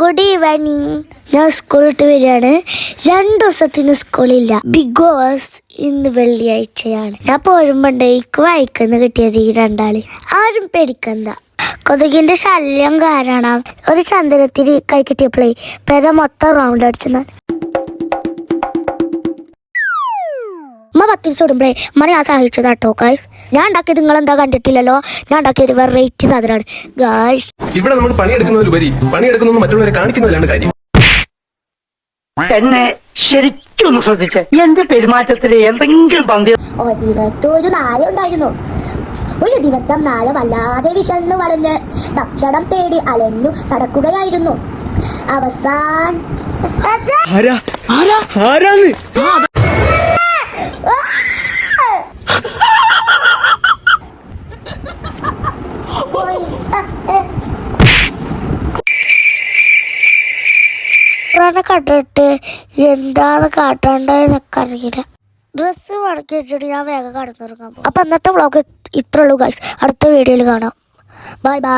Good evening ഞാൻ school വിട്ട് വരികയാണ്. രണ്ടു ദിവസത്തിന് സ്കൂളില്ല ബിക്കോസ് ഇന്ന് വെള്ളിയാഴ്ചയാണ്. ഞാൻ പോരുമ്പോണ്ട് എനിക്ക് വായിക്കുന്ന കിട്ടിയത് ഈ രണ്ടാൾ. ആരും പേടിക്കണ്ട. കൊതുകിന്റെ ശല്യം കാരണം ഒരു ചന്ദ്രത്തിൽ കൈ കിട്ടിയപ്പോഴേ പെര മൊത്തം റൗണ്ട് അടിച്ചു ഞാൻ ഉമ്മ പത്തിരി ചൂടുമ്പോഴേ മണി ആ സഹിച്ചതാട്ടോ ഗായ്സ് ഞാൻ ഉണ്ടാക്കിയത് നിങ്ങൾ എന്താ കണ്ടിട്ടില്ലല്ലോ? ഞാൻ ഉണ്ടാക്കിയത് വെറൈറ്റി സാധനമാണ്. ഗായ്സ് ഇവിടെ നമ്മൾ പണിയെടുക്കുന്നതിലുപരി പണിയെടുക്കുന്നത് മറ്റുള്ളവരെ കാണിക്കുന്നതിലാണ് കാര്യം. എന്നെ ശരിക്കും ശ്രദ്ധിച്ച. എന്റെ പെരുമാറ്റത്തിൽ എന്തെങ്കിലും പന്തി ഒരിടത്ത് ഒരു നായ ഉണ്ടായിരുന്നു. ഒരു ദിവസം നായ വല്ലാതെ വിശന്നു വളഞ്ഞ് ഭക്ഷണം തേടി അലഞ്ഞു നടക്കുകയായിരുന്നു. അവസാൻ കണ്ടിട്ട് എന്താണ് കാട്ടേണ്ടതെന്നൊക്കെ അറിയില്ല. ഡ്രസ്സ് മടക്കി വെച്ചിട്ട് ഞാൻ വേഗം കടന്നിറങ്ങാം അപ്പം അന്നത്തെ വ്ളോഗ് ഇത്രയുള്ളൂ ഗൈസ് അടുത്ത വീഡിയോയിൽ കാണാം. Bye bye